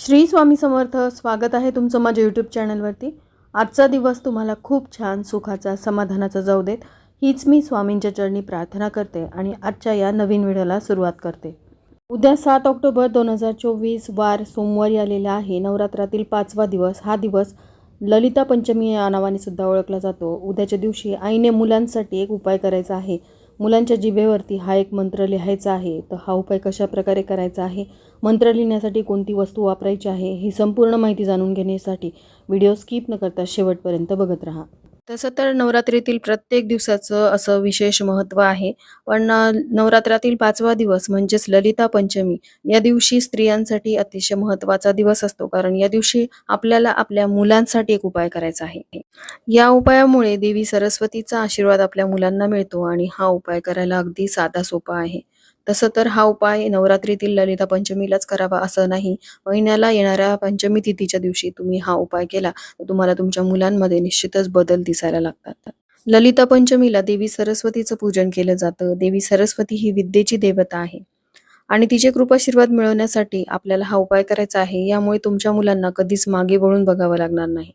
श्री स्वामी समर्थ स्वागत आहे तुमचं माझ्या यूट्यूब चॅनलवरती आजचा दिवस तुम्हाला खूप छान सुखाचा समाधानाचा जाऊ देत. हीच मी स्वामींच्या चरणी प्रार्थना करते आणि आजच्या या नवीन व्हिडिओला सुरुवात करते. उद्या सात ऑक्टोबर दोन हजार चोवीस वार सोमवारी आलेला आहे. नवरात्रातील पाचवा दिवस हा दिवस ललिता पंचमी या नावाने सुद्धा ओळखला जातो. उद्याच्या दिवशी आईने मुलांसाठी एक उपाय करायचा आहे. मुलांच्या जिभेवरती हा एक मंत्र लिहायचा आहे. तर हा उपाय कशा प्रकारे करायचा आहे? मंत्र लिहिण्यासाठी कोणती वस्तू वापरायची आहे? ही संपूर्ण माहिती जाणून घेण्यासाठी व्हिडिओ स्किप न करता शेवटपर्यंत बघत राहा. तसं तर नवरात्रीतील प्रत्येक दिवसाचं असं विशेष महत्त्व आहे. पण नवरात्रातील पाचवा दिवस म्हणजेच ललिता पंचमी या दिवशी स्त्रियांसाठी अतिशय महत्त्वाचा दिवस असतो. कारण या दिवशी आपल्याला आपल्या मुलांसाठी एक उपाय करायचा आहे. या उपायामुळे देवी सरस्वतीचा आशीर्वाद आपल्या मुलांना मिळतो आणि हा उपाय करायला अगदी साधा सोपा आहे. तसं तर हा उपाय नवरात्रीतील ललिता पंचमीलाच करावा असं नाही. महिन्याला येणाऱ्या पंचमी तिथीच्या दिवशी तुम्ही हा उपाय केला तर तुम्हाला तुमच्या मुलांमध्ये निश्चितच बदल दिसायला लागतात. ललिता पंचमीला देवी सरस्वतीचं पूजन केलं जातं. देवी सरस्वती ही विद्येची देवता आहे. आणि तिचे कृपाशीर्वाद मिळवण्यासाठी आपल्याला हा उपाय करायचा आहे यामुळे तुमच्या मुलांना कधीच मागे वळून बघावं लागणार नाही.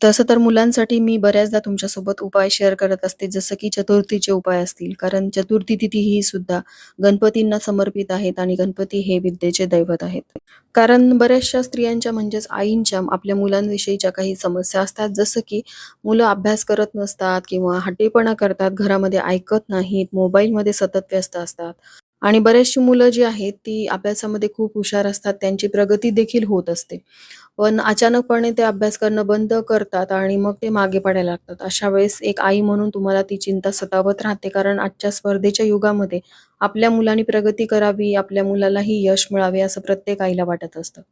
तसं तर मुलांसाठी मी बऱ्याचदा तुमच्यासोबत उपाय शेअर करत असते जसं की चतुर्थीचे उपाय असतील. कारण चतुर्थी तिथी ही सुद्धा गणपतींना समर्पित आहेत आणि गणपती हे विद्येचे दैवत आहेत. कारण बऱ्याचशा स्त्रियांच्या म्हणजेच आईंच्या आपल्या मुलांविषयीच्या काही समस्या असतात. जसं की मुलं अभ्यास करत नसतात किंवा हट्टीपणा करतात घरामध्ये ऐकत नाहीत मोबाईलमध्ये सतत व्यस्त असतात. आणि बरेचशी मुलं जी आहेत ती अभ्यासामध्ये खूप हुशार असतात. त्यांची प्रगती देखील होत असते. पण अचानकपणे ते अभ्यास करणं बंद करतात आणि मग ते मागे पडायला लागतात. अशा वेळेस एक आई म्हणून तुम्हाला ती चिंता सतावत राहते कारण आजच्या स्पर्धेच्या युगामध्ये आपल्या मुलांनी प्रगती करावी आपल्या मुलालाही यश मिळावे असं प्रत्येक आईला वाटत असतं.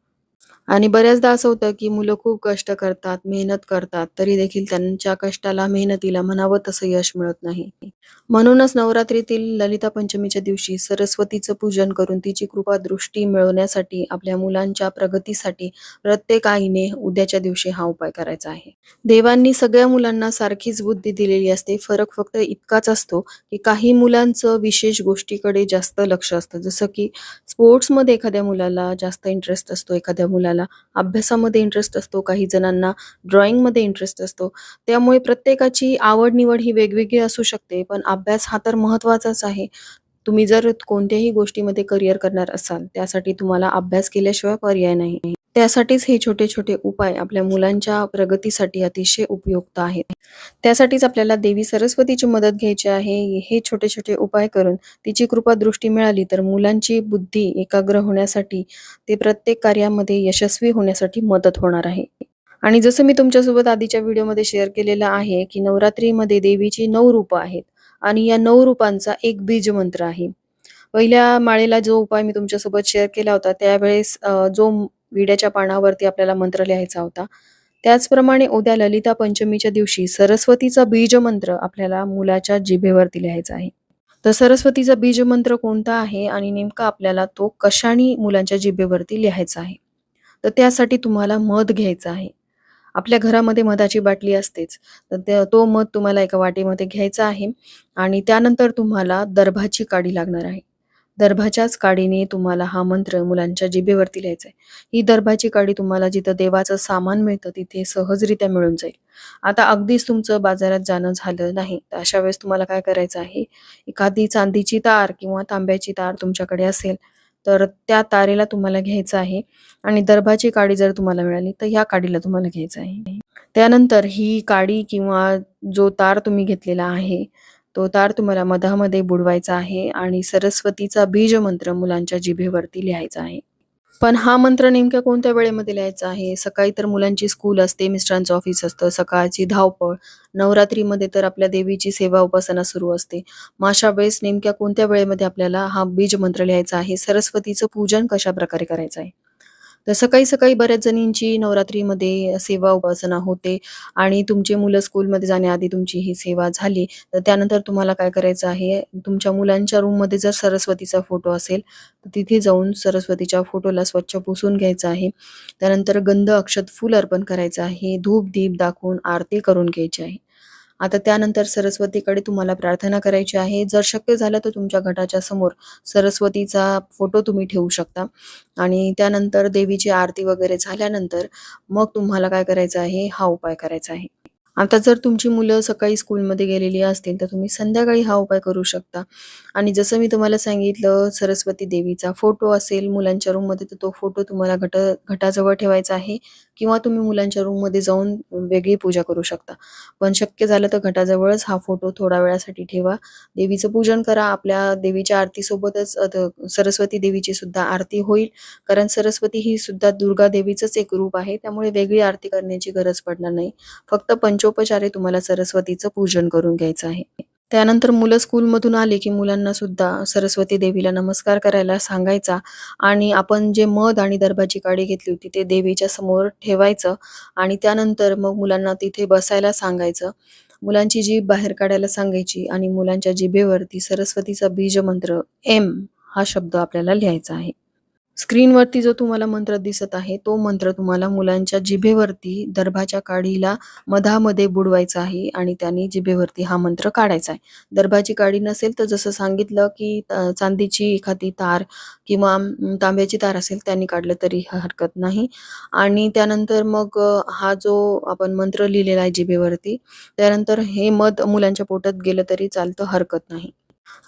आणि बऱ्याचदा असं होतं की मुलं खूप कष्ट करतात मेहनत करतात तरी देखील त्यांच्या कष्टाला मेहनतीला म्हणावं तसं यश मिळत नाही. म्हणूनच नवरात्रीतील ललिता पंचमीच्या दिवशी सरस्वतीचं पूजन करून तिची कृपा दृष्टी मिळवण्यासाठी आपल्या मुलांच्या प्रगतीसाठी प्रत्येक आईने उद्याच्या दिवशी हा उपाय करायचा आहे. देवांनी सगळ्या मुलांना सारखीच बुद्धी दिलेली असते. फरक फक्त इतकाच असतो की काही मुलांचं विशेष गोष्टीकडे जास्त लक्ष असतं. जसं की स्पोर्ट्समध्ये एखाद्या मुलाला जास्त इंटरेस्ट असतो एखाद्या मुलाला अभ्यासामध्ये इंटरेस्ट असतो काही जणांना ड्रॉइंगमध्ये इंटरेस्ट असतो. त्यामुळे प्रत्येकाची आवड निवड ही वेगवेगळी असू शकते पण अभ्यास हा तर महत्त्वाचाच आहे. तुम्ही जर कोणत्याही गोष्टीमध्ये करिअर करणार असाल त्यासाठी तुम्हाला अभ्यास केल्याशिवाय पर्याय नाही. त्यासाठीच हे छोटे छोटे उपाय आपल्या मुलांच्या प्रगतीसाठी अतिशय उपयुक्त आहेत. त्यासाठीच आपल्याला देवी सरस्वतीची मदत घ्यायची आहे. हे छोटे छोटे उपाय करून तिची कृपा दृष्टी मिळाली तर मुलांची बुद्धी एकाग्र होण्यासाठी ते प्रत्येक कार्यामध्ये यशस्वी होण्यासाठी मदत होणार आहे. आणि जसं मी तुमच्यासोबत आधीच्या व्हिडिओमध्ये शेअर केलेलं आहे की नवरात्रीमध्ये देवीची नऊ रूपं आहेत आणि या नऊ रूपांचा एक बीज मंत्र आहे. पहिल्या माळेला जो उपाय मी तुमच्यासोबत शेअर केला होता त्यावेळेस जो विड्याच्या पानावरती आपल्याला मंत्र लिहायचा होता. त्याचप्रमाणे उद्या ललिता पंचमीच्या दिवशी सरस्वतीचा बीज मंत्र आपल्याला मुलाच्या जिभेवरती लिहायचा आहे. तर सरस्वतीचा बीज मंत्र कोणता आहे आणि नेमका आपल्याला तो कशाने मुलांच्या जिभेवरती लिहायचा आहे? तर त्यासाठी तुम्हाला मध घ्यायचा आहे. आपल्या घरामध्ये मधाची बाटली असतेच तर तो मध तुम्हाला एका वाटीमध्ये घ्यायचा आहे आणि त्यानंतर तुम्हाला दर्भाची काडी लागणार आहे. दर्भाच्याच काडीने तुम्हाला हा मंत्र मुलांच्या जिभेवरती लिहायचा आहे ही दर्भाची काडी तुम्हाला जिथं देवाचं सामान मिळतं तिथे सहजरित्या मिळून जाईल. आता अगदीच तुमचं बाजारात जाणं झालं नाही तर अशा वेळेस तुम्हाला काय करायचं आहे? एखादी चांदीची तार किंवा तांब्याची तार तुमच्याकडे असेल तर त्या तारेला तुम्हाला घ्यायचं आहे. आणि दर्भाची काडी जर तुम्हाला मिळाली तर ह्या काडीला तुम्हाला घ्यायचं आहे. त्यानंतर ही काडी किंवा जो तार तुम्ही घेतलेला आहे तो तार तुम्हाला मधामध्ये बुडवायचा आहे आणि सरस्वतीचा बीज मंत्र मुलांच्या जिभेवरती लिहायचा आहे. पण हा मंत्र नेमक्या कोणत्या वेळेमध्ये लिहायचा आहे? सकाळी तर मुलांची स्कूल असते मिस्टरांचं ऑफिस असतं सकाळची धावपळ नवरात्रीमध्ये तर आपल्या देवीची सेवा उपासना सुरू असते. मग अशा वेळेस नेमक्या कोणत्या वेळेमध्ये आपल्याला हा बीज मंत्र लिहायचा आहे? सरस्वतीचं पूजन कशा प्रकारे करायचं आहे? तर सकाळी सकाळी बऱ्याच जणींची नवरात्रीमध्ये सेवा उपासना होते आणि तुमची मुलं स्कूलमध्ये जाण्याआधी तुमची ही सेवा झाली. तर त्यानंतर तुम्हाला काय करायचं आहे? तुमच्या मुलांच्या रूममध्ये जर सरस्वतीचा फोटो असेल तर तिथे जाऊन सरस्वतीच्या फोटोला स्वच्छ पुसून घ्यायचं आहे. त्यानंतर गंध अक्षत फूल अर्पण करायचं आहे. धूप दीप दाखवून आरती करून घ्यायची आहे. आता त्यानंतर सरस्वतीकडे तुम्हाला प्रार्थना करायची आहे. जर शक्य झालं तर तुमच्या घटाच्या समोर सरस्वतीचा फोटो तुम्ही ठेवू शकता. आणि त्यानंतर देवीची आरती वगैरे झाल्यानंतर मग तुम्हाला काय करायचं आहे? हा उपाय करायचा आहे. आता जर तुमची मुलं सकाळी स्कूलमध्ये गेलेली असतील तर तुम्ही संध्याकाळी हा उपाय करू शकता. आणि जसं मी तुम्हाला सांगितलं सरस्वती देवीचा फोटो असेल मुलांच्या रूममध्ये तर तो फोटो तुम्हाला घट घटाजवळ ठेवायचा आहे. किंवा तुम्ही मुलांच्या रूममध्ये जाऊन वेगळी पूजा करू शकता. पण शक्य झालं तर घटाजवळच हा फोटो थोड्या वेळासाठी ठेवा. देवीचं पूजन करा. आपल्या देवीच्या आरतीसोबतच सरस्वती देवीची सुद्धा आरती होईल. कारण सरस्वती ही सुद्धा दुर्गा देवीचंच एक रूप आहे. त्यामुळे वेगळी आरती करण्याची गरज पडणार नाही. फक्त पंच पंचोपचारे तुम्हाला सरस्वतीचं पूजन करून घ्यायचं आहे. त्यानंतर मुलं स्कूलमधून आले की मुलांना सुद्धा सरस्वती देवीला नमस्कार करायला सांगायचा आणि आपण जे मध आणि दर्भाची काडी घेतली होती ते देवीच्या समोर ठेवायचं आणि त्यानंतर मग मुलांना तिथे बसायला सांगायचं. मुलांची जीभ बाहेर काढायला सांगायची आणि मुलांच्या जिभेवरती सरस्वतीचा बीज मंत्र एम हा शब्द आपल्याला लिहायचा आहे. स्क्रीनवरती जो तुम्हाला मंत्र दिसत आहे तो मंत्र तुम्हाला मुलांच्या जिभेवरती दर्भाच्या काडीला मधामध्ये बुडवायचा आहे आणि त्यांनी जिभेवरती हा मंत्र काढायचा आहे. दर्भाची काडी नसेल तर जसं सांगितलं की चांदीची एखादी तार किंवा तांब्याची तार असेल त्यांनी काढलं तरी हरकत नाही. आणि त्यानंतर मग हा जो आपण मंत्र लिहिलेला आहे जिभेवरती त्यानंतर हे मध मुलांच्या पोटात गेलं तरी चालतं हरकत नाही.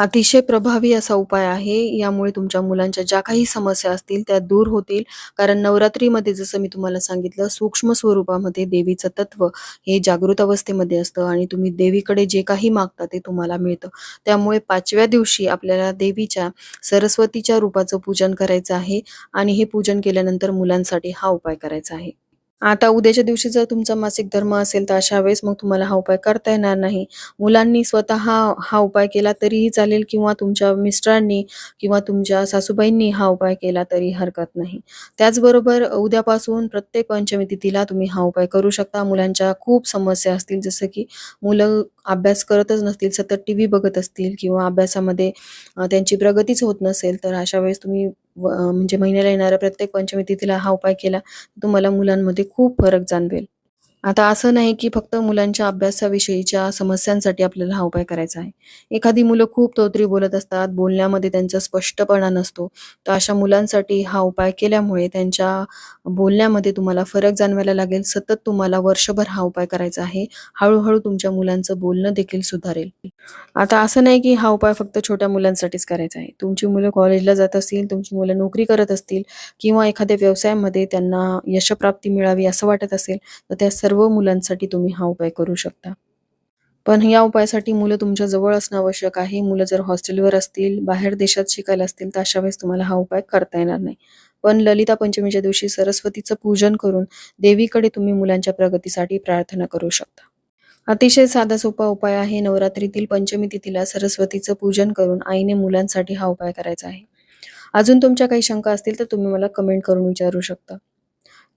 अतिशय प्रभावी असा उपाय आहे. यामुळे तुमच्या मुलांच्या ज्या काही समस्या असतील त्या दूर होतील. कारण नवरात्रीमध्ये जसं मी तुम्हाला सांगितलं सूक्ष्म स्वरूपामध्ये देवीचं तत्व हे जागृत अवस्थेमध्ये असतं आणि तुम्ही देवीकडे जे काही मागता ते तुम्हाला मिळतं. त्यामुळे पाचव्या दिवशी आपल्याला देवीच्या सरस्वतीच्या रूपाचं पूजन करायचं आहे आणि हे पूजन केल्यानंतर मुलांसाठी हा उपाय करायचा आहे. आता उद्याच्या दिवशी जर तुमचा मासिक धर्म असेल तर अशा वेळेस मग तुम्हाला हा उपाय करता येणार नाही. मुलांनी स्वतः हा उपाय केला तरीही चालेल किंवा तुमच्या मिस्टरांनी किंवा तुमच्या सासूबाईंनी हा उपाय केला तरी हरकत नाही. त्याचबरोबर उद्यापासून प्रत्येक पंचमी तिथीला तुम्ही हा उपाय करू शकता. मुलांच्या खूप समस्या असतील जसं की मुलं अभ्यास करतच नसतील सतत टी व्ही बघत असतील किंवा अभ्यासामध्ये त्यांची प्रगतीच होत नसेल तर अशा वेळेस तुम्ही व- म्हणजे महिन्याला येणाऱ्या प्रत्येक पंचमी तिथीला हा उपाय केला तुम्हाला मुलांमध्ये खूप फरक जाणवेल. आता असं नाही की फक्त मुलांच्या अभ्यासाविषयीच्या समस्यांसाठी आपल्याला हा उपाय करायचा आहे. एखादी मुलं खूप तोतरी बोलत असतात बोलण्यामध्ये त्यांचा स्पष्टपणा नसतो. तर अशा मुलांसाठी हा उपाय केल्यामुळे त्यांच्या बोलण्यामध्ये तुम्हाला फरक जाणवायला लागेल सतत तुम्हाला वर्षभर हा उपाय करायचा आहे. हळूहळू तुमच्या मुलांचं बोलणं देखील सुधारेल. आता असं नाही की हा उपाय फक्त छोट्या मुलांसाठीच करायचा आहे. तुमची मुलं कॉलेजला जात असतील तुमची मुलं नोकरी करत असतील किंवा एखाद्या व्यवसायामध्ये त्यांना यशप्राप्ती मिळावी असं वाटत असेल तर त्या सर्व मुलांसाठी तुम्ही हा उपाय करू शकता. पण या उपायासाठी मुलं तुमच्या जवळ असणं आवश्यक आहे. मुलं जर हॉस्टेलवर असतील बाहेर देशात शिकायला असतील तर अशा वेळेस तुम्हाला हा उपाय करता येणार नाही. पण ललिता पंचमीच्या दिवशी सरस्वतीचं पूजन करून देवीकडे तुम्ही मुलांच्या प्रगतीसाठी प्रार्थना करू शकता. अतिशय साधा सोपा उपाय आहे. नवरात्रीतील पंचमी तिथीला सरस्वतीचं पूजन करून आईने मुलांसाठी हा उपाय करायचा आहे. अजून तुमच्या काही शंका असतील तर तुम्ही मला कमेंट करून विचारू शकता.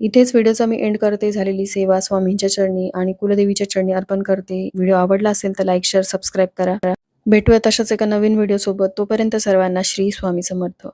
इथेच व्हिडिओचा मी एंड करते. झालेली सेवा स्वामींच्या चरणी आणि कुलदेवीच्या चरणी अर्पण करते. व्हिडिओ आवडला असेल तर लाईक शेअर सबस्क्राईब करा. भेटूया तशाच एका नवीन व्हिडिओ सोबत. तोपर्यंत सर्वांना श्री स्वामी समर्थ.